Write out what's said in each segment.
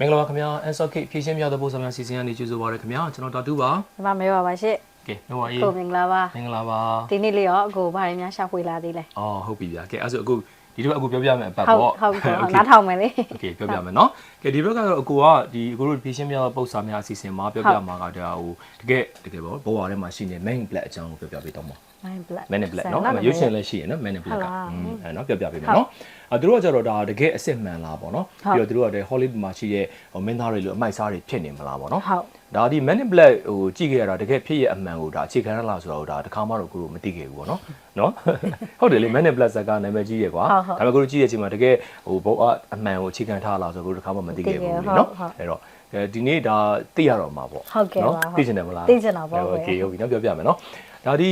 မင်္ဂလာပါခင်ဗျာ Answer Kit ဖြည့်ရှင်းပြတဲ့ပို့ဆောင်များစီစဉ်ရနေကျေးဇူးပါရခင်ဗျာကျွန်တော်တာတူပါ ဒီမှာမဲပါပါရှင့် ကဲနှုတ်ပါအေး ကိုမင်္ဂလာပါ မင်္ဂလာပါ ဒီနေ့လေးရောအကိုဘာတွေများရှာဖွေလာသေးလဲ အော်ဟုတ်ပြီဗျာကဲအဲ့ဆိုအခုဒီတော့အခုပြောပြမယ်အပတ် ဟုတ် ပေါ့ ဟုတ်ဟုတ်နားထောင်မယ်လေ โอเคပြောပြမယ်เนาะကဲဒီဘက်ကတော့အကူကဒီအကူတို့ဖြည့်ရှင်းပြတဲ့ပို့ဆောင်များအစီအစဉ်မှာပြောပြမှာကဒါဟိုတကယ်တကယ်ပေါ့ဘဝထဲမှာရှိနေ main black အကြောင်းကိုပြောပြပေးတော့မှာ 9 black man in black เนาะအဲ့မှာရုပ်ရှင်လည်းရှိရနော် man in black က ဟုတ်လား อืมအဲ့เนาะပြောပြပေးမယ်เนาะ အဲသူတို့ကကြတော့ဒါတကယ်အစစ်မှန်လားပေါ့နော်ပြီးတော့သူတို့ကတည်း Hollywood မှာရှိတဲ့မင်းသားတွေလိုအမိုက်စားတွေဖြစ်နေမလားပေါ့နော်ဟုတ်ဒါဒီ Man in Black ဟိုကြည့်ခဲ့ရတာတကယ်ဖြစ်ရအမှန်ကိုဒါအခြေခံရလားဆိုတော့ဒါတခါမှတော့ကိုတို့မသိခဲ့ဘူးပေါ့နော်နော်ဟုတ်တယ်လေ Man in Black ဇာတ်ကနာမည်ကြီးရယ်ကွာဒါပေမဲ့ကိုတို့ကြည့်တဲ့အချိန်မှာတကယ်ဟိုဘုတ်အမှန်ကိုအခြေခံထားလားဆိုတော့ကိုတို့တခါမှမသိခဲ့ဘူးလေနော်အဲ့တော့ဒီနေ့ဒါသိရတော့မှာပေါ့ဟုတ်ကဲ့ပါသိချင်တယ်မလားသိချင်တာပေါ့ဟုတ်ကဲ့ဟုတ်ပြီနော်ပြောပြမယ်နော်ဒါဒီ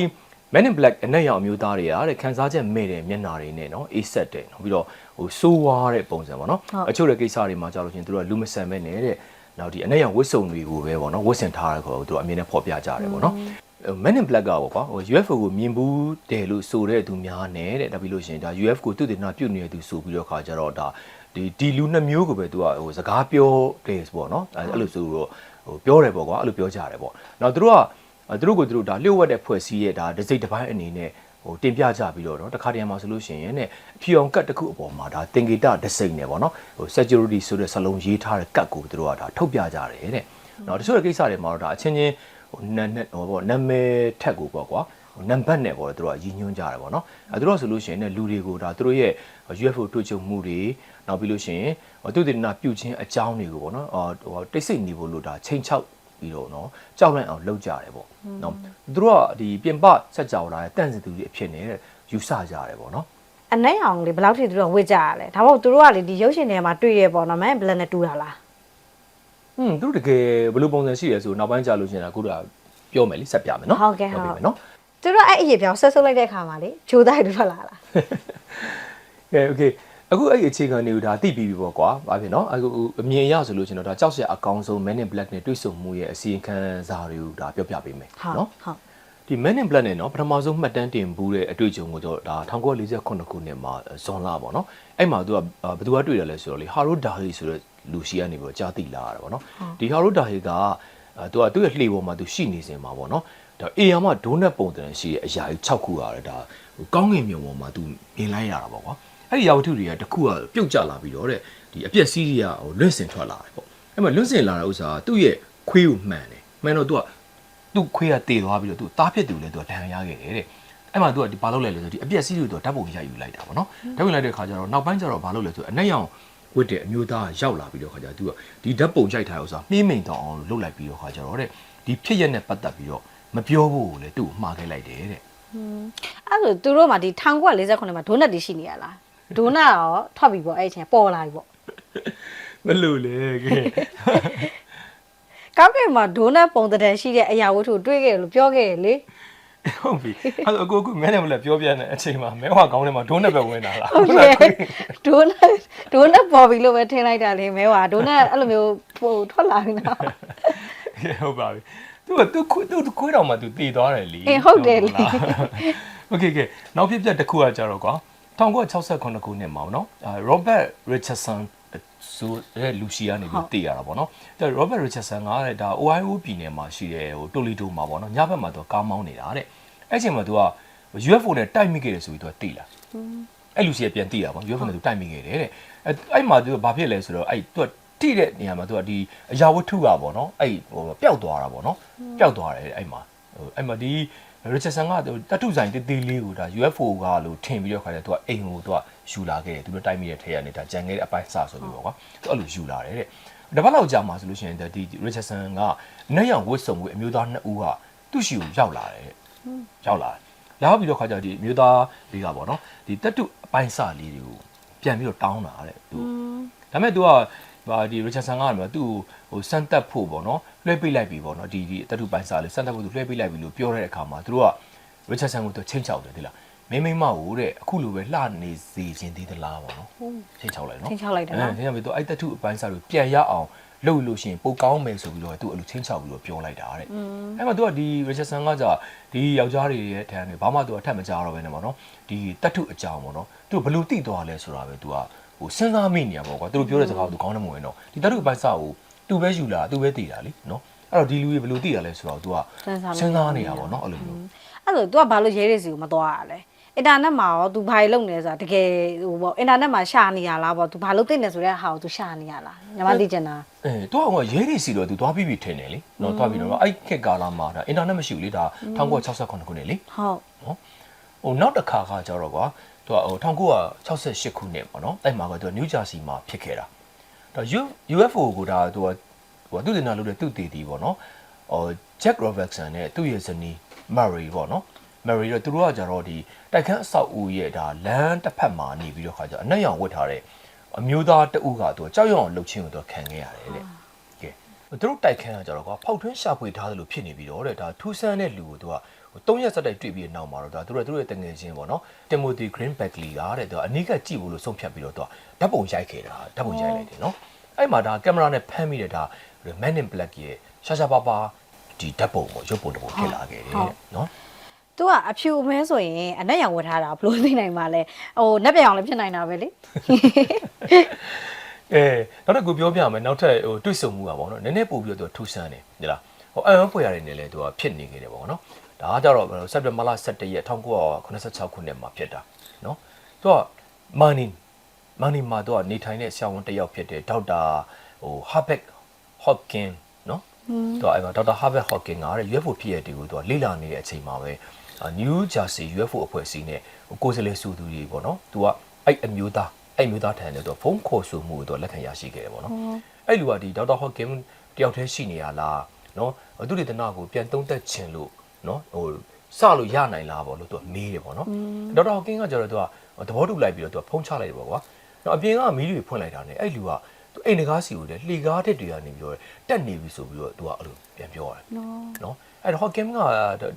Man in Black အနက်ရောင်အမျိုးသားတွေကတဲ့ခန်းစားချက်မဲ့တဲ့မျက်နှာတွေနဲ့နော်အေးဆက်တယ်နော်ပြီးတော့ဟိုစိုးဝါးတဲ့ပုံစံပေါ့နော်ဟုတ်အချို့တဲ့ကိစ္စတွေမှာကြာလို့ရှရင်သူတို့ကလူမဆန်မဲ့နေတဲ့နောက်ဒီအနက်ရောင်ဝတ်စုံတွေကိုပဲပေါ့နော်ဝတ်ဆင်ထားရခေါ်သူတို့အမြင်နဲ့ဖော်ပြကြတယ်ပေါ့နော် Man in Black ကပေါ့ကွာဟို UFO ကိုမြင်ဘူးတယ်လို့ဆိုတဲ့သူများနဲ့တဲ့ဒါပြီးလို့ရှရင်ဒါ UFO ကိုသူတည်နာပြုတ်နေတဲ့သူဆိုပြီးတော့ခါကြတော့ဒါဒီဒီလူနှစ်မျိုးကိုပဲသူကဟိုစကားပြောတယ်ပေါ့နော်အဲ့အဲ့လိုဆိုတော့ဟိုပြောတယ်ပေါ့ကွာအဲ့လိုပြောကြတယ်ပေါ့နောက်သူတို့ကအဲ သူတို့ကိုသူတို့ဒါလျှို့ဝှက်တဲ့ဖွဲ့စည်းရဲ့ဒါတစ်စိတ်တစ်ပိုင်းအနေနဲ့ဟိုတင်ပြကြပြီးတော့เนาะတခါတည်းမှာဆိုလို့ရှိရင်ねအဖြူအောင်ကတ်တစ်ခုအပေါ်မှာဒါတင်ဂီတတစ်စိတ်နဲ့ပေါ့เนาะဟို security ဆိုတဲ့စလုံးရေးထားတဲ့ကတ်ကိုသူတို့ကဒါထုတ်ပြကြတယ်တဲ့เนาะတချို့တဲ့ကိစ္စတွေမှာတော့ဒါအချင်းချင်းဟိုနာနဲ့ဟိုပေါ့နာမည်ထက်ကိုပေါ့ကွာဟိုနံပါတ်နဲ့ပေါ့သူတို့ကရည်ညွှန်းကြတယ်ပေါ့เนาะအဲသူတို့ကဆိုလို့ရှိရင်ねလူတွေကိုဒါသူတို့ရဲ့ UFO တွေ့ကြုံမှုတွေနောက်ပြီးလို့ရှိရင်ဟိုသူတင်နာပြုတ်ချင်းအကြောင်းတွေကိုပေါ့เนาะဟိုတိတ်ဆိတ်နေဖို့လို့ဒါချိန်ချောက် ပြီးတော့เนาะကြောက်လန့်အောင်လုပ်ကြတယ်ပေါ့เนาะသူတို့ကဒီပြင်ပဆက်ကြော်လာတဲ့တန့်စင်သူတွေအဖြစ်နဲ့ယူဆကြတယ်ပေါ့เนาะ အနက်အောင်လေဘယ်လောက်ထိသူတို့ကဝစ်ကြရလဲဒါပေမဲ့သူတို့ကလေဒီရုပ်ရှင်ထဲမှာတွေ့ရပေါ့နော်မဲ black နဲ့တူတာလား ဟွန်းသူတို့တကယ်ဘယ်လိုပုံစံရှိရဲဆိုနောက်ပိုင်းကြာလို့ရှိရင်ကခုတော့ပြောမယ်လေဆက်ပြမယ်เนาะ ဟုတ်ကဲ့ဟုတ် မယ်เนาะ သူတို့အဲ့အရေးပြောင်းဆက်ဆုပ်လိုက်တဲ့ခါမှာလေဂျိုးသားတွေထွက်လာလား ကဲโอเค အခုအဲ့ဒီအခြေခံတွေကိုဒါသိပြီးပြီပေါ့ကွာဘာဖြစ်เนาะအခုအမြင်အရဆိုလို့ရှိရင်တော့ဒါကြောက်စရာအကောင်းဆုံး Man in Black နဲ့တွေ့ဆုံမှုရဲ့အစီအခံစာတွေကိုဒါပြောပြပေးမယ် ဟုတ် เนาะ ဟုတ် ဒီ Man in Black နဲ့เนาะပထမဆုံးမှတ်တမ်းတင်ဘူးတဲ့အတွေ့အကြုံကိုတော့ဒါ1948ခုနှစ်မှာဇွန်လပေါ့เนาะအဲ့မှာသူကဘယ်သူကတွေ့တယ်လဲဆိုတော့လေဟာရိုဒါဟီဆိုတဲ့လူရှိကနေပြီးတော့ကြားသိလာရတယ်ပေါ့เนาะဒီဟာရိုဒါဟီကအဲသူကသူ့ရဲ့လှေပေါ်မှာသူရှိနေစဉ်မှာပေါ့เนาะဒါအေယာမဒိုးနက်ပုံစံရှိတဲ့အရာကြီး6ခုရတယ်ဒါဟိုကောင်းကင်မြုံပေါ်မှာသူမြင်လိုက်ရတာပေါ့ကွာ အဲ့ဒီရာဝတ္ထုတွေကတစ်ခုကပြုတ်ကျလာပြီးတော့တဲ့ဒီအပြက်စီးတွေကဟိုလွင့်စင်ထွက်လာတယ်ပေါ့အဲ့မှာလွင့်စင်လာတဲ့ဥစ္စာကသူ့ရဲ့ခွေးကိုမှန်တယ်မှန်တော့သူကသူ့ခွေးကတေသွားပြီးတော့သူတားဖြစ်သူလည်းသူကဒဏ်ရာရခဲ့တယ်တဲ့အဲ့မှာသူကဒီဘာလုပ်လဲလဲဆိုတော့ဒီအပြက်စီးတွေကိုသူကဓာတ်ပုံရိုက်ယူလိုက်တာပေါ့နော်ဓာတ်ပုံလိုက်တဲ့ခါကျတော့နောက်ပိုင်းကျတော့ဘာလုပ်လဲဆိုတော့အနက်ရောင်ဝတ်တဲ့အမျိုးသားကရောက်လာပြီးတော့ခါကျတော့သူကဒီဓာတ်ပုံရိုက်ထားတဲ့ဥစ္စာနှင်းမိန်တောင်အောင်လုပ်လိုက်ပြီးတော့ခါကျတော့တဲ့ဒီဖြစ်ရက်နဲ့ပတ်သက်ပြီးတော့မပြောဖို့ကိုလည်းသူ့ကိုမှားခဲ့လိုက်တယ်တဲ့အဲ့ဒါသူတို့မှာဒီ1948မှာဒိုနတ်တွေရှိနေရလား ဒိုနတ်ရောထွက်ပြီပေါ့အဲ့အချိန်ပေါ်လာပြီပေါ့ မလို့လေကဲ ကောက်ကင်မှာဒိုနတ်ပုံတံရှိတဲ့အရာဝတ္ထုတွေ့ခဲ့တယ်လို့ပြောခဲ့တယ်လေ ဟုတ်ပြီအဲ့တော့အခုအခုမဲနေမလဲပြောပြတဲ့အချိန်မှာမဲဟွာကောင်းထဲမှာဒုံးနဲ့ပဲဝင်လာလား ဟုတ်ကဲ့ဒိုနတ်ဒိုနတ်ပေါ်ပြီလို့ပဲထင်လိုက်တာလေမဲဝါဒိုနတ်အဲ့လိုမျိုးဟိုထွက်လာပြီနော် ဟုတ်ပါပြီသူကသူခွေးသူခွေးတော်မှာသူတည်သွားတယ်လी အေးဟုတ်တယ်လေ โอเคကဲနောက်ဖြစ်ပြတစ်ခုကကြတော့ကွာ 1968ခုနှစ်မှာเนาะအာ Robert Richardson ဆိုတဲ့လူရှိကနေပြီးတည်ရတာပေါ့เนาะအဲ Robert Richardson ကတဲ့ဒါ Ohio ပြည်နယ်မှာရှိတဲ့ဟိုတိုလီတိုမှာပေါ့เนาะညဘက်မှာသူကားမောင်းနေတာတဲ့အဲ့ချိန်မှာသူက UFO နဲ့တိုက်မိခဲ့တယ်ဆိုပြီးသူကတည်လာအဲ့လူရှိကပြန်တည်တာပေါ့ UFO နဲ့သူတိုက်မိခဲ့တယ်တဲ့အဲ့အဲ့မှာသူကဘာဖြစ်လဲဆိုတော့အဲ့သူကတိတဲ့နေရာမှာသူကဒီအရာဝတ္ထုကပေါ့နော်အဲ့ဟိုပျောက်သွားတာပေါ့နော်ပျောက်သွားတယ်အဲ့မှာဟိုအဲ့မှာဒီ Richardson ကတတ်ထုဆိုင်တေးသေးလေးကိုဒါ UFO ကလို့ထင်ပြီးတော့ခါကျသူကအိမ်ကိုသူကယူလာခဲ့တယ်သူတို့တိုက်မိတဲ့ထဲကနေဒါကြံခဲ့တဲ့အပိုင်းစဆိုပြီးတော့ကွာသူအဲ့လိုယူလာတယ်တဲ့တပတ်လောက်ကြာမှဆိုလို့ရှိရင်ဒီ Richardson ကနဲ့ရောင်ဝတ်စုံကိုအမျိုးသားနှစ်ဦးကသူ့ရှိကိုရောက်လာတယ်တဲ့ရောက်လာတယ်ရောက်ပြီးတော့ခါကျဒီအမျိုးသားလေးကပေါ့နော်ဒီတတ်ထုအပိုင်းစလေးတွေကိုပြန်ပြီးတော့တောင်းတာတဲ့သူဒါပေမဲ့ तू က ဟာဒီ Richardson ကလည်းသူ့ဟိုစမ်းတက်ဖို့ပေါ့နော်လွှဲပေးလိုက်ပြီပေါ့နော်ဒီဒီတတုပိုင်းစားလေးစမ်းတက်ဖို့သူလွှဲပေးလိုက်ပြီလို့ပြောတဲ့အခါမှာသူတို့က Richardson ကိုသူချင်းချောက်တယ်ဒီလားမင်းမိမကိုတဲ့အခုလိုပဲလှနေစေခြင်းသေးသလားပေါ့နော်ချင်းချောက်လိုက်နော်ချင်းချောက်လိုက်တယ်နော်အဲချင်းချောက်ပြီးသူအဲ့တတုအပိုင်းစားကိုပြန်ရအောင်လုပ်လို့ရှိရင်ပိုကောင်းမယ်ဆိုပြီးတော့သူအဲ့လိုချင်းချောက်ပြီးတော့ပြောလိုက်တာတဲ့အဲ့မှာသူကဒီ Richardson ကကြာဒီယောက်ျားတွေရဲ့ထံတွေဘာမှသူကထပ်မကြတော့ဘဲနဲ့ပေါ့နော်ဒီတတုအကြောင်းပေါ့နော်သူဘယ်လိုတိသွားလဲဆိုတာပဲသူက ဟ ဟိုစဉ်းစားမိနေရပါကွာသူတို့ပြောတဲ့စကားကိုသူခေါင်းထဲမဝင်တော့ဒီတတုအပိုင်းစာကိုသူပဲယူလာသူပဲတည်တာလीနော်အဲ့တော့ဒီလူကြီးဘယ်လိုတည်ရလဲဆိုတော့ तू ကစဉ်းစားနေတာပေါ့နော်အဲ့လိုမျိုး အဲ့လို तू ကဘာလို့ရဲရဲစီကိုမသွားရလဲအင်တာနက်မှာရော तू ဘာတွေလုပ်နေလဲဆိုတာတကယ်ဟိုပေါ့အင်တာနက်မှာရှာနေရလားပေါ့ तू ဘာလို့သိနေဆိုတဲ့ဟာကို तू ရှာနေရလားညီမသိချင်တာ အဲသူကရဲတွေစီတော့သူသွားပြီးပြီထင်တယ်လीနော်သွားပြီးတော့အဲ့ခေတ်ကာလမှာဒါအင်တာနက်မရှိဘူးလေဒါ1968ခုနှစ်လी ဟုတ် နော်ဟိုနောက်တစ်ခါကကြတော့ကွာ သူကဟို1968ခုနှစ်ပေါ့နော်အဲ့မှာကသူကနယူးဂျာစီမှာဖြစ်ခဲ့တာဒါ UFO ကိုဒါသူကဟိုသူတင်တာလို့လေသူတည်တည်ပေါ့နော်ဟို Jack Robertson နဲ့သူ့ရဲ့ဇနီး Mary ပေါ့နော် Mary တော့သူတို့ကကြတော့ဒီတိုက်ခန်းအဆောက်အဦရဲ့ဒါလမ်းတစ်ဖက်မှာနေပြီးတော့ခါကျအနက်ရောင်ဝတ်ထားတဲ့အမျိုးသားတဦးကသူကကြောက်ရွံ့အောင်လှုပ်ချင်းကိုသူခံခဲ့ရတယ်တဲ့ကဲသူတို့တိုက်ခန်းကကြတော့ကွာဖောက်ထွင်းရှာဖွေထားသလိုဖြစ်နေပြီးတော့တဲ့ဒါထူးဆန်းတဲ့လူကိုသူကဟို ၃ရက်စက်တိုက်တွေ့ပြီးတဲ့နောက်မှာတော့ဒါသူတို့သူတို့ရဲ့တငယ်ချင်းပေါ့နော်တင်မိုတီဂရင်းဘက်ကလီကတဲ့သူကအနိကကြည့်ဖို့လို့ဆုံးဖြတ်ပြီးတော့သူကဓာတ်ပုံရိုက်ခဲ့တာဓာတ်ပုံရိုက်လိုက်တယ်နော်အဲ့မှာဒါကင်မရာနဲ့ဖမ်းမိတဲ့ဒါ Man in Black ရဲ့ရှာရှာပါပါဒီဓာတ်ပုံကိုရုပ်ပုံတစ်ပုံဖြစ်လာခဲ့တယ်တဲ့နော် तू ကအဖြူအမဲဆိုရင်အနက်ရောင်ဝတ်ထားတာဘလို့သိနိုင်မှာလဲဟိုနက်ပြောင်လည်းဖြစ်နိုင်တာပဲလေ အဲနောက်တစ်ခုပြောပြမယ်နောက်ထပ်ဟိုတွေ့ဆုံမှုอ่ะပေါ့နော်နည်းနည်းပို့ပြီးတော့သူကထူးဆန်းတယ်ဒီလားဟိုအံ့ဖွယ်ရတယ်နေလဲသူကဖြစ်နေခဲ့တယ်ပေါ့နော် ဒါကကြတော့စက်တင်ဘာလ17ရက်1986ခုနှစ်မှာဖြစ်တာနော်သူကမာနီမာနီမှာသူကနေထိုင်တဲ့ဆရာဝန်တစ်ယောက်ဖြစ်တယ်ဒေါက်တာဟိုဟာဘက်ဟော့ကင်နော်သူကအဲ့မှာဒေါက်တာဟာဘက်ဟော့ကင်ကတဲ့ UFO ဖြစ်ရတဲ့ကိုသူကလေ့လာနေတဲ့အချိန်မှာပဲနယူးဂျာစီ UFO အဖွဲ့အစည်းနဲ့ကိုယ်စလဲစုသူတွေပေါ့နော်သူကအဲ့အမျိုးသားအဲ့မျိုးသားထံတဲ့သူကဖုန်းခေါ်ဆိုမှုကိုသူကလက်ခံရရှိခဲ့တယ်ပေါ့နော်အဲ့လူကဒီဒေါက်တာဟော့ကင်တယောက်တည်းရှိနေရလားနော်သူတွေတနာကိုပြန်သုံးသက်ခြင်းလို့ နော်ဟိုစလို့ရနိုင်လားပေါ့လို့သူကမေးတယ်ပေါ့နော်ဒေါက်တာဟော့ကင်ကကျတော့သူကသဘောတူလိုက်ပြီးတော့သူကဖုန်းချလိုက်တယ်ပေါ့ကွာနော်အပြင်ကမီးတွေဖွင့်လိုက်တာနဲ့အဲ့လူကသူအိမ်တကားစီကိုလေလှေကားတက်တွေကနေပြီးတော့တက်နေပြီဆိုပြီးတော့သူကအဲ့လိုပြန်ပြောရတယ်နော်နော်အဲ့တော့ဟော့ကင်က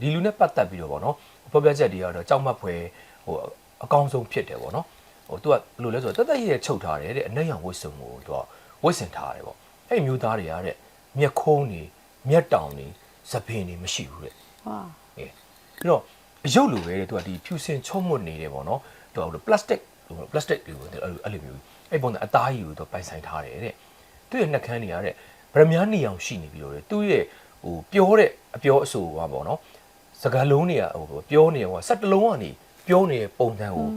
ဒီလူနဲ့ပတ်သက်ပြီးတော့ဗောနော်ဖော်ပြချက်တွေကတော့ကြောက်မက်ဖွယ်ဟိုအကောင်းဆုံးဖြစ်တယ်ဗောနော်ဟိုသူကဘယ်လိုလဲဆိုတော့တသက်ရည်ချုပ်ထားတယ်တဲ့အနက်ရောင်ဝတ်စုံကိုသူကဝတ်ဆင်ထားတယ်ဗောအဲ့မျိုးသားတွေကတဲ့မျက်ခုံးနေမျက်တောင်နေသပင်နေမရှိဘူးတဲ့ ဟာအေးပြီးတော့အရုပ်လိုပဲတဲ့သူကဒီဖြူစင်ချုံ့မွတ်နေတယ်ဗောနော်သူကဟိုပလတ်စတစ်ဟိုပလတ်စတစ်တွေကိုအဲ့လိုအဲ့လိုမျိုးအဲ့ပုံစံအသားကြီးကိုသူပိုင်ဆိုင်ထားတယ်တဲ့သူ့ရဲ့နှက်ခမ်းတွေရတဲ့ဗရမ ्या နေအောင်ရှိနေပြီးတော့တဲ့သူ့ရဲ့ဟိုပြောတဲ့အပြောအဆိုကဗောနော်စကားလုံးတွေကဟိုပြောနေဟိုစက်တလုံးကနေပြောနေတဲ့ပုံစံကို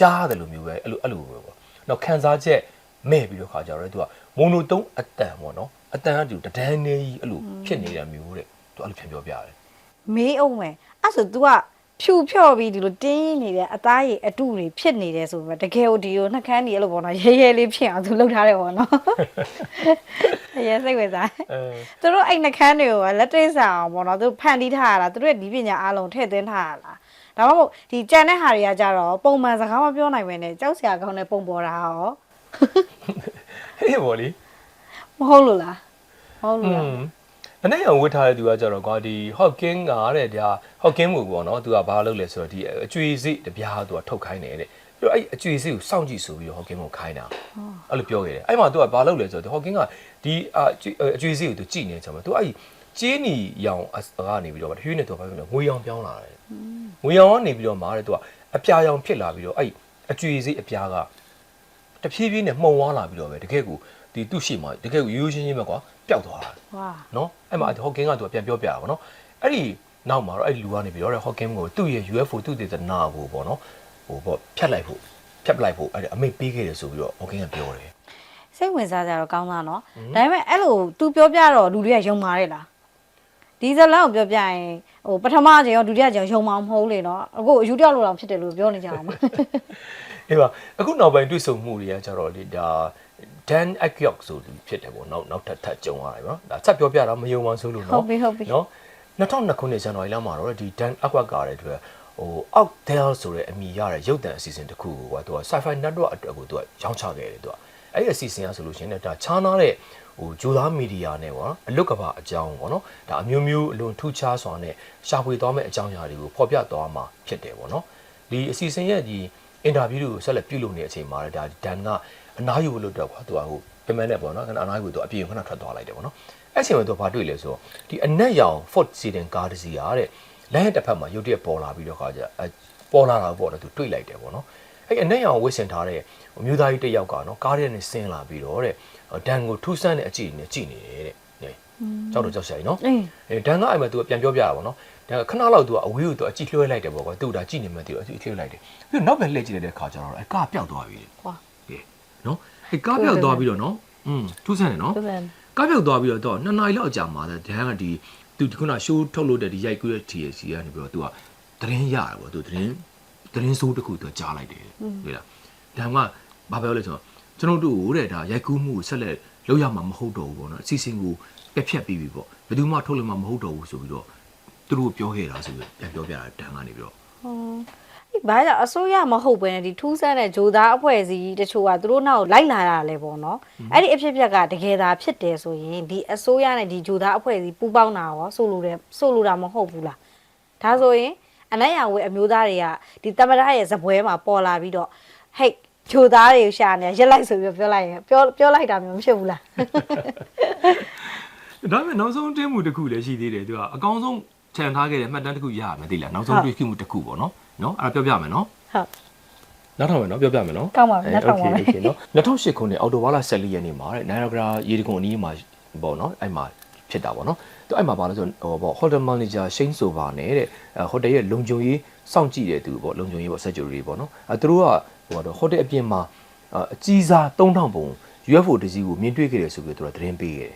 ကြားရတယ်လို့မျိုးပဲအဲ့လိုအဲ့လိုပဲပေါ့။နောက်ခံစားချက်မဲ့ပြီးတော့ခါကြတော့သူကမိုနိုတုံးအတန်ပေါ့နော်။အတန်ကဒီတဒန်းနေကြီးအဲ့လိုဖြစ်နေတဲ့မျိုးတဲ့။သူအဲ့လိုပြန်ပြောပြတယ် မေးအောင်မယ်အဲ့ဆို तू ကဖြူဖြော့ပြီးဒီလိုတင်းနေတဲ့အသားရည်အတုတွေဖြစ်နေတယ်ဆိုပေမဲ့တကယ်ကိုဒီလိုနှက်ခမ်းနေအဲ့လိုပေါ့နော်ရဲရဲလေးဖြစ်အောင် तू လုပ်ထားတယ်ပေါ့နော်အရင်စိတ်ဝင်စား။အဲသူတို့အဲ့နှက်ခမ်းတွေကိုလက်တွေ့စာအောင်ပေါ့နော်သူဖန်တီးထားရတာသူတို့ရဲ့ဒီပညာအားလုံးထည့်သွင်းထားရလားဒါမှမဟုတ်ဒီကြံတဲ့ဟာတွေကကြတော့ပုံမှန်စကားမပြောနိုင်ပဲနဲ့ကြောက်စရာကောင်းတဲ့ပုံပေါ်တာဟောဟေးပေါ့လေမဟုတ်လို့လားမဟုတ်။လို့လား အနည်းအောင်ဝတ်ထားတဲ့သူကကြတော့ကွာဒီဟော့ကင်းကတဲ့ဒါဟော့ကင်းကိုပေါ့နော်သူကဘာလုပ်လဲဆိုတော့ဒီအကျွေစိတပြားသူကထုတ်ခိုင်းတယ်တဲ့။ပြီးတော့အဲ့အကျွေစိကိုစောင့်ကြည့်ဆိုပြီးတော့ဟော့ကင်းကိုခိုင်းတာ။အဲ့လိုပြောခဲ့တယ်။အဲ့မှာသူကဘာလုပ်လဲဆိုတော့ဟော့ကင်းကဒီအကျွေစိကိုသူကြည့်နေချင်မှာသူအဲ့ကျင်းနီရောင်ကနေပြီးတော့တရွေးနေတော့ဘာဖြစ်လဲငွေရောင်ပြောင်းလာတယ်။ငွေရောင်ကနေပြီးတော့မာတဲ့သူကအပြာရောင်ဖြစ်လာပြီးတော့အဲ့အကျွေစိအပြားကတဖြည်းဖြည်းနဲ့မှုံဝါလာပြီးတော့ပဲတကယ်ကို ဒီသူ့ရှိမှာတကယ်ကိုရိုးရိုးရှင်းရှင်းပဲကွာပျောက်သွားတာဝါနော်အဲ့မှာဟော့ကင်းကသူကပြန်ပြောပြတာပေါ့နော်အဲ့ဒီနောက်မှာတော့အဲ့ဒီလူကနေပြီးတော့ဟော့ကင်းကိုသူ့ရဲ့ UFO သူ့ဒေသနာကိုပေါ့နော်ဟိုပေါ့ဖြတ်လိုက်ဖို့ဖြတ်ပလိုက်ဖို့အဲ့ဒါအမိတ်ပေးခဲ့တယ်ဆိုပြီးတော့ဟော့ကင်းကပြောတယ်စိတ်ဝင်စားကြတော့ကောင်းသားနော်ဒါပေမဲ့အဲ့လို तू ပြောပြတော့လူတွေကယုံပါတယ်လားဒီဇလန်ကိုပြောပြရင်ဟိုပထမအချိန်ရောဒုတိယအချိန်ရောယုံမှာမဟုတ်လေနော်အခုအယူတယောက်လိုတောင်ဖြစ်တယ်လို့ပြောနေကြအောင်ပါအေးပါအခုနောက်ပိုင်းတွေ့ဆုံမှုတွေကကြတော့လေဒါ Dan Akyok ဆိုသူဖြစ်တယ်ပေါ့နောက်နောက်ထပ်ထပ်ကြုံရတယ်ပေါ့နော်ဒါဆက်ပြောပြတာမယုံပါဆိုလို့ဟုနော်တ်ပြီဟုတ်ပြီနော်2002ခုနှစ်ဇန်နဝါရီလမှာတော့ဒီ Dan Aqua ကတဲ့အတွက်ဟို Out There ဆိုတဲ့အမည်ရတဲ့ရုပ်သံအစီအစဉ်တစ်ခုကိုကွာသူက Sci-Fi Network အတွက်ကိုသူကရောင်းချခဲ့တယ်သူကအဲ့ဒီအစီအစဉ်ကဆိုလို့ရှိရင်လည်းဒါခြားနာတဲ့ဟိုဂျိုသားမီဒီယာနဲ့ပေါ့အလုတ်ကဘာအကြောင်းပေါ့နော်ဒါအမျိုးမျိုးအလွန်ထူးခြားစွာနဲ့ရှာဖွေသွားမဲ့အကြောင်းအရာတွေကိုဖော်ပြသွားမှာဖြစ်တယ်ပေါ့နော်ဒီအစီအစဉ်ရဲ့ဒီအင်တာဗျူးတွေကိုဆက်လက်ပြုလုပ်နေတဲ့အချိန်မှာလည်းဒါဒန်က အနားယူလို့တော့ကွာသူကဟိုပြန်မနဲ့ပေါ့နော်ခဏအနားယူသူအပြင်ခဏထွက်သွားလိုက်တယ်ပေါ့နော်အဲ့ချိန်မှာသူကဘာတွေ့လဲဆိုတော့ဒီအနက်ရောင် Ford Sedan ကားတစ်စီးရတဲ့လမ်းရဲ့တစ်ဖက်မှာရုတ်တရက်ပေါ်လာပြီးတော့ခါကျအဲပေါ်လာတာပေါ့နော်သူတွေ့လိုက်တယ်ပေါ့နော် အဲ့အနက်ရောင်ဝစ်ဆင်ထားတဲ့အမျိုးသားကြီးတစ်ယောက်ကနော်ကားထဲနဲ့ဆင်းလာပြီးတော့တဲ့ဒန်ကိုထူးဆန်းတဲ့အကြည့်နဲ့ကြည့်နေတယ်တဲ့ညကြောက်တော့ကြောက်ရှာကြီးနော် အေး အဲဒန်ကအဲ့မှာ तू ပြန်ပြောပြတာပေါ့နော်ဒါခဏလောက် तू အဝေးကို तू အကြည့်လွှဲလိုက်တယ်ပေါ့ကွာ तू ဒါကြည့်နေမှ तू အကြည့်လွှဲလိုက်တယ်ပြီးတော့နောက်ပဲလှည့်ကြည့်လိုက်တဲ့ခါကျတော့အဲကားပျောက်သွားပြီတဲ့ ဟွာ ကဲ နော်အဲကားပျောက်သွားပြီးတော့နော်อืมထူးဆန်းတယ်နော်သူကကားပြောက်သွားပြီးတော့နှစ်နာရီလောက်အကြာမှာတဲ့ဒန်ကဒီသူဒီခုနရှိုးထုတ်လို့တဲ့ဒီရိုက်ကူးတဲ့ TSC ကနေပြီးတော့သူကသတင်းရတာပေါ့သူသတင်းသတင်းစိုးတစ်ခုသူကြားလိုက်တယ်ဟုတ်လားဒန်ကဘာပြောလဲဆိုတော့ကျွန်တော်တို့ဟိုတဲ့ဒါရိုက်ကူးမှုကိုဆက်လက်လုပ်ရမှာမဟုတ်တော့ဘူးပေါ့နော်အစီအစဉ်ကိုပြက်ဖြတ်ပြီးပြီပေါ့ဘယ်သူမှထုတ်လို့မှမဟုတ်တော့ဘူးဆိုပြီးတော့သူတို့ပြောခဲ့တာဆိုပြီးပြန်ပြောပြတာဒန်ကနေပြီးတော့ဟောအေး ဘာကြောင့်အစိုးရမဟုတ်ဘဲနဲ့ဒီထူးဆန်းတဲ့ဂျိုသားအဖွဲ့အစည်းတချို့ကသူတို့နောက်လိုက်လာတာလဲပေါ့နော်အဲ့ဒီအဖြစ်အပျက်ကတကယ်သာဖြစ်တယ်ဆိုရင်ဒီအစိုးရနဲ့ဒီဂျိုသားအဖွဲ့အစည်းပူးပေါင်းတာရောဆိုလိုတယ်ဆိုလိုတာမဟုတ်ဘူးလားဒါဆိုရင်အနက်ရောင်ဝဲအမျိုးသားတွေကဒီတမရရဲ့ဇပွဲမှာပေါ်လာပြီးတော့ဟဲ့ဂျိုသားတွေကိုရှာနေရက်လိုက်ဆိုပြီးပြောလိုက်ရင်ပြောပြောလိုက်တာမျိုးမဖြစ်ဘူးလားဒါပေမဲ့နောက်ဆုံးတင်းမှုတစ်ခုလည်းရှိသေးတယ်သူကအကောင်းဆုံးခြံထားခဲ့တဲ့မှတ်တမ်းတစ်ခုရရမယ်သိလားနောက်ဆုံးတွေ့ရှိမှုတစ်ခုပေါ့နော် နော်အဲ့ဒါပြောပြမယ်နော် ဟုတ် နောက်ထောင်မယ်နော်ပြောပြမယ်နော် ကောင်းပါပြီနောက်ထောင်ပါမယ် โอเคနော်2008ခုနှစ်အော်တိုဘားလ14ရက်နေ့မှာတဲ့နိုင်ရာဂရာရေတကွန်အနီးမှာပေါ့နော်အဲ့မှာဖြစ်တာပေါ့နော်သူအဲ့မှာပါလို့ဆိုဟိုပေါ့ဟိုတယ်မန်နေဂျာရှိန်းဆိုပါနဲ့တဲ့ဟိုတယ်ရဲ့လုံခြုံရေးစောင့်ကြည့်တဲ့သူပေါ့လုံခြုံရေးပေါ့ security ပေါ့နော်အဲသူတို့ကဟိုတော့ဟိုတယ်အပြင်မှာအကြီးစား3000ပုံ UFO တစ်စီးကိုမြင်တွေ့ခဲ့တယ်ဆိုပြီးသူတို့သတင်းပေးခဲ့တယ်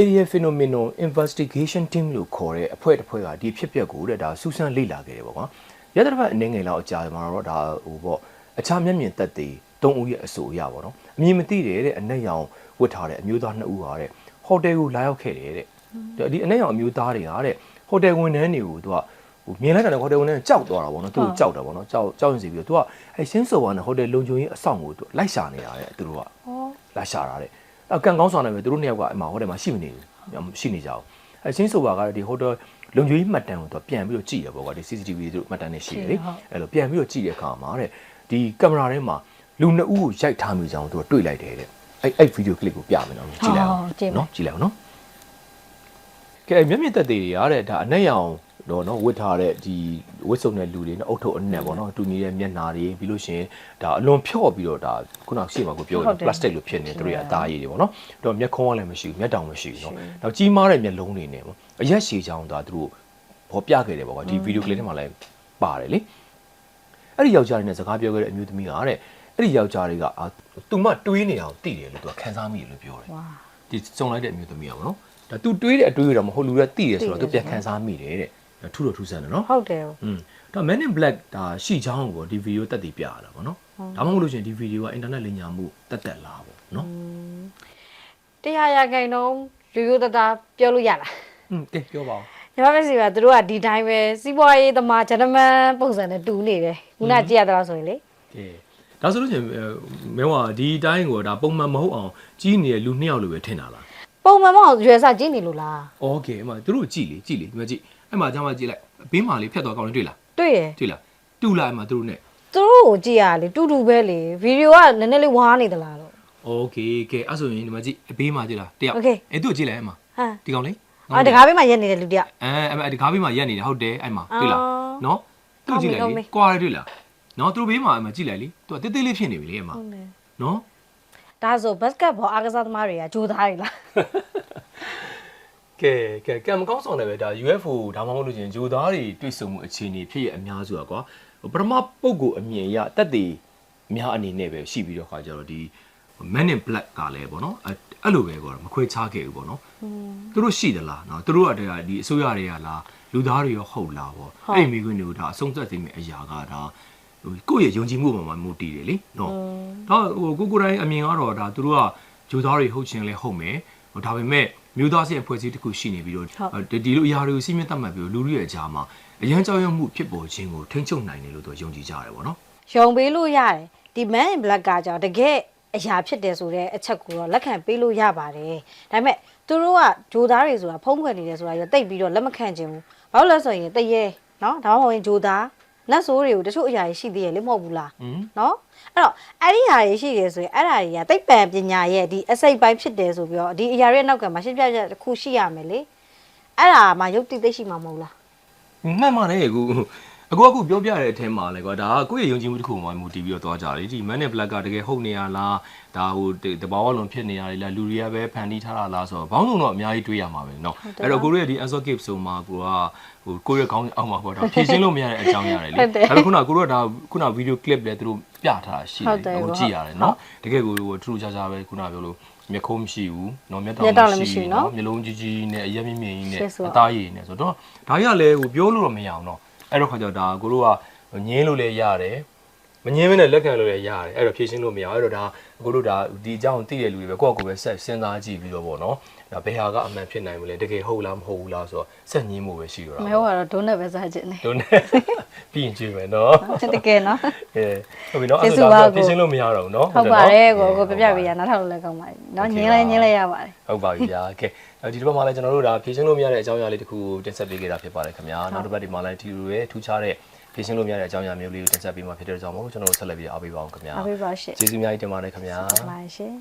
Area Phenomenon Investigation Team လို့ခေါ်တဲ့အဖွဲ့တစ်ဖွဲ့ကဒီဖြစ်ပျက်ကိုတဲ့ဒါစူးစမ်းလေ့လာခဲ့တယ်ပေါ့ကွာ ရတဲ့ဘက်အနေငယ်လောက်အကြာမှာတော့ဒါဟိုပေါ့အခြားမျက်မြင်သက်သေ၃ဦးရဲ့အဆိုအရပေါ့နော်အမည်မသိတယ်တဲ့အနက်ရောင်ဝတ်ထားတဲ့အမျိုးသား2ဦးဟာတဲ့ဟိုတယ်ကိုလာရောက်ခဲ့တယ်တဲ့ဒီအနက်ရောင်အမျိုးသားတွေကတဲ့ဟိုတယ်ဝန်ထမ်းတွေကိုသူကဟိုမြင်လိုက်တာနဲ့ဟိုတယ်ဝန်ထမ်းကြောက်သွားတာပေါ့နော်သူတို့ကြောက်တာပေါ့နော်ကြောက်ကြောက်ရင်စီပြီးတော့သူကအဲရှင်းစော်ပါနဲ့ဟိုတယ်လုံခြုံရေးအဆောင်ကိုသူလိုက်ရှာနေတာတဲ့သူတို့ကဟောလာရှာတာတဲ့အဲ့ကန်ကောင်းဆောင်နေပဲသူတို့နှစ်ယောက်ကအဲ့မှာဟိုတယ်မှာရှိမနေဘူးရှိနေကြအောင် အဲ့ချင်းဆိုပါကဒီဟိုတယ်လုံခြုံရေးမှတ်တမ်းကိုသူပြန်ပြီးတော့ကြည့်ရပေါ့ကွာဒီ CCTV သူတို့မှတ်တမ်းနဲ့ရှိတယ်လေအဲ့လိုပြန်ပြီးတော့ကြည့်တဲ့အခါမှာတဲ့ဒီကင်မရာထဲမှာလူနှစ်ဦးကိုရိုက်ထားမိကြအောင်သူကတွေ့လိုက်တယ်တဲ့အဲ့အဲ့ဗီဒီယိုကလစ်ကိုပြမယ်နော်ကြည့်လိုက်အောင်နော်ကြည့်လိုက်အောင်နော် ကဲမျက်မြင်သက်သေတွေကတဲ့ဒါအနက်ရောင်တော့နော်ဝတ်ထားတဲ့ဒီဝတ်စုံတဲ့လူတွေနော်အုတ်ထုပ်အနက်ပေါ့နော်တူညီတဲ့မျက်နှာတွေပြီးလို့ရှိရင်ဒါအလွန်ဖြော့ပြီးတော့ဒါခုနကရှေ့မှာကိုပြောတယ်ပလတ်စတစ်လိုဖြစ်နေသူတို့ရအသားရည်တွေပေါ့နော်တော့မျက်ခုံးကလည်းမရှိဘူးမျက်တောင်မရှိဘူးနော်နောက်ကြီးမားတဲ့မျက်လုံးတွေနဲ့ပေါ့အရက်ရှည်ချောင်းဒါသူတို့ပေါ်ပြခဲ့တယ်ပေါ့ကွာဒီဗီဒီယိုကလစ်ထဲမှာလည်းပါတယ်လေအဲ့ဒီယောက်ျားတွေနဲ့စကားပြောခဲ့တဲ့အမျိုးသမီးကတဲ့အဲ့ဒီယောက်ျားတွေကအာသူမတွေးနေအောင်တည်တယ်လို့သူကခံစားမိတယ်လို့ပြောတယ်ဝါဒီစုံလိုက်တဲ့အမျိုးသမီးอ่ะဗောနော် ဒါ तू တွေးတဲ့အတွေးတော့မဟုတ်လူတွေတည်တယ်ဆိုတော့ तू ပြန်ခံစားမိတယ်တဲ့ဒါထူးတော့ထူးဆန်းတယ်နော် ဟုတ်တယ် อืมဒါ Man in Black ဒါရှိချောင်းကိုဒီဗီဒီယိုတက်တည်ပြရတာဗောနော်ဒါမှမဟုတ်လို့ရှိရင်ဒီဗီဒီယိုကအင်တာနက်လင်ညာမှုတက်တက်လာဗောနော် တရားရခိုင်တော့လူရိုးသားသားပြောလို့ရလား อืมကဲပြောပါဦး ညီမမစီပါသူတို့ကဒီတိုင်းပဲစီးပွားရေးသမားဂျန်နမန်ပုံစံနဲ့တူနေတယ်ခုနကြည့်ရတော့ဆိုရင်လေ ကဲဒါဆိုလို့ရှိရင်အဲမဲဝါဒီအတိုင်းကိုဒါပုံမှန်မဟုတ်အောင်ကြီးနေတဲ့လူနှစ်ယောက်လိုပဲထင်တာလား ပုံမှန်မအောင်ရွယ်စားကြည့်နေလို့လား โอเคအမသူတို့ကြည့်လေကြည့်လေဒီမှာကြည့်အဲ့မှာကျမကြည့်လိုက်ဘေးမှာလေးဖြတ်သွားကောင်းလေးတွေ့လား တွေ့ရယ် တွေ့လားတူလားအမသူတို့နဲ့ သူတို့ကိုကြည့်ရလေတူတူပဲလေဗီဒီယိုကနည်းနည်းလေးဝါးနေသလားတော့ โอเคကဲအဲ့ဆိုရင်ဒီမှာကြည့်အဘေးမှာကြည့်လားတယောက် Okay. အဲ့သူ့ကိုကြည့်လိုက်အမ ဟမ် ဒီကောင်လေး အော်တကားဘေးမှာရက်နေတဲ့လူတယောက် အဲအဲ့အဲ့ဒီကားဘေးမှာရက်နေတယ်ဟုတ်တယ်အဲ့မှာတွေ့လား အော် နော်သူ့ကြည့်လိုက် ကောင်းပြီ လေကွာတယ်တွေ့လားနော်သူတို့ဘေးမှာအမကြည့်လိုက်လေသူကတေးသေးလေးဖြစ်နေပြီလေအမ ဟုတ်တယ် နော် ဒါဆိုဘတ်စကတ်ဘောအားကစားသမားတွေကဂျိုးသားတွေလားကဲကဲကံမကောင်းဆောင်တယ်ပဲဒါ UFO ဒါမှမဟုတ်လို့ချင်းဂျိုသားတွေတွေ့ဆုံမှုအခြေအနေဖြစ်ရအများစုอ่ะကွာဟိုပထမပုံကိုအမြင်ရတက်တည်အများအနေနဲ့ပဲရှိပြီးတော့ခါကြတော့ဒီ Man in Black ကလည်းပေါ့နော်အဲ့အဲ့လိုပဲကွာမခွဲခြားခဲ့ဘူးပေါ့နော်သူတို့ရှိသလားနော်သူတို့ကတည်းကဒီအစိုးရတွေကလားလူသားတွေရောဟုတ်လားပေါ့အဲ့ဒီမိခွန်းတွေကိုဒါအဆုံးသတ်သိမယ့်အရာကဒါဟို ကိုယ့်ရဲ့ယုံကြည်မှုပေါ်မှာမူတည်တယ်လေနော်ဒါဟိုကိုကိုယ်တိုင်အမြင်ကတော့ဒါသူတို့ကဂျိုသားတွေဟုတ်ချင်းလဲဟုတ်မယ်ဟိုဒါပေမဲ့မြို့သားစစ်အဖွဲ့အစည်းတစ်ခုရှိနေပြီးတော့ဒီဒီလိုအရာတွေကိုစီးမြင့်တတ်မှတ်ပြီးတော့လူလူရဲ့အကြားမှာအရန်ကြောက်ရွံ့မှုဖြစ်ပေါ်ခြင်းကိုထိန်းချုပ်နိုင်တယ်လို့သူယုံကြည်ကြတယ်ပေါ့နော်ယုံပေးလို့ရတယ်ဒီ man in black ကကြောင့်တကယ်အရာဖြစ်တယ်ဆိုတဲ့အချက်ကိုတော့လက်ခံပေးလို့ရပါတယ်ဒါပေမဲ့သူတို့ကဂျိုးသားတွေဆိုတာဖုံးကွယ်နေတယ်ဆိုတာရတိတ်ပြီးတော့လက်မခံခြင်းဘူးဘာလို့လဲဆိုရင်တရေနော်ဒါမှမဟုတ်ရင်ဂျိုးသား နတ်ဆိုးတွေကိုတချို့အရာတွေရှိသေးရဲ့လေမဟုတ်ဘူးလားဟင်နော်အဲ့တော့အဲ့ဒီဟာတွေရှိတယ်ဆိုရင်အဲ့ဒါတွေကသိပ္ပံပညာရဲ့ဒီအစိတ်ပိုင်းဖြစ်တယ်ဆိုပြီးတော့ဒီအရာတွေရဲ့နောက်ကမှာရှင်းပြချက်တစ်ခုရှိရမယ်လေအဲ့ဒါမှယုတ်တိသိရှိမှာမဟုတ်လားမှန်ပါတယ်ကူ အခုအခုပြောပြတဲ့အထက်မှာလေကွာဒါကကိုယ့်ရဲ့ယုံကြည်မှုတစ်ခုမှမူတည်ပြီးတော့သွားကြတယ်ဒီ man and black ကတကယ်ဟုတ်နေရလားဒါဟိုတဘာဝလုံးဖြစ်နေရတယ်လားလူတွေကပဲဖန်တီးထားတာလားဆိုတော့ဘောင်းလုံးတော့အများကြီးတွေးရမှာပဲเนาะအဲ့တော့ကိုတို့ရဲ့ဒီ answer cape ဆိုမှာကိုကဟိုကိုယ့်ရဲ့ခေါင်းအောက်မှာပေါ့ဒါဖြည့်ရှင်းလို့မရတဲ့အကြောင်းရတယ်လေအဲ့တော့ခုနကကိုတို့ကဒါခုန video clip လည်းသူတို့ပြထားတာရှိတယ်ဟိုကြည့်ရတယ်เนาะတကယ်ကိုထူးထူးခြားခြားပဲခုနပြောလို့မျက်ခုံးမရှိဘူးเนาะမျက်တောင်မရှိဘူးเนาะမျက်လုံးကြီးကြီးနဲ့အရက်မြင့်မြင့်ကြီးနဲ့အသားရည်နဲ့ဆိုတော့ဒါကြီးကလည်းဟိုပြောလို့တော့မရအောင်เนาะ အဲ့တော့ခါကျတော့ဒါကိုတို့ကငင်းလို့လည်းရတယ် မငင်းမနဲ့လက်ခံလို့လည်းရတယ်အဲ့တော့ဖြည့်ရှင်းလို့မရအောင်အဲ့တော့ဒါကိုတို့ဒါဒီအကြောင်းသိတဲ့လူတွေပဲကိုယ့်ကိုယ်ပဲဆက်စဉ်းစားကြည့်ပြီးတော့ဗောနော်ဒါဘယ်ဟာကအမှန်ဖြစ်နိုင်မလဲတကယ်ဟုတ်လားမဟုတ်ဘူးလားဆိုတော့ဆက်ငင်းမှုပဲရှိတော့တာမဟုတ်ကတော့ဒုနဲ့ပဲစားခြင်းနေတို့နဲ့ပြီးရင်ကြည့်မယ်နော်တကယ်နော်ကဲဟုတ်ပြီနော်ကျေးအဲ့ဇူးဒါပါဆိုကိုဖြည့်ရှင်းလို့မရတော့ဘူးနော်ဟုတ်ပါတယ်ကိုကိုပြပြပေးရနောက်ထောက်လို့လည်းကောင်းပါတယ်နော်ညင်းလဲညင်းလဲရပါတယ်ဟုတ်ပါပြီဗျာကဲအဲ့ဒီတစ်ပတ်မှာလည်းကျွန်တော်တို့ဒါဖြည့်ရှင်းလို့မရတဲ့အကြောင်းအရာလေးတစ်ခုတင်ဆက်ပေးခဲ့တာဖြစ်ပါတယ်ခင်ဗျာနောက်တစ်ပတ်ဒီမှာလည်းဒီလိုပဲထူးခြားတဲ့ ဖြည့်ရှင်းလို့မရတဲ့အကြောင်းအရာမျိုးလေးကိုတင်ဆက်ပေးမှာဖြစ်တဲ့ကြောင့်မို့ကျွန်တော်တို့ဆက်လက်ပြီးအားပေးပါအောင်ခင်ဗျာအားပေးပါရှင့်ကျေးဇူးအများကြီးတင်ပါတယ်ခင်ဗျာပါရှင်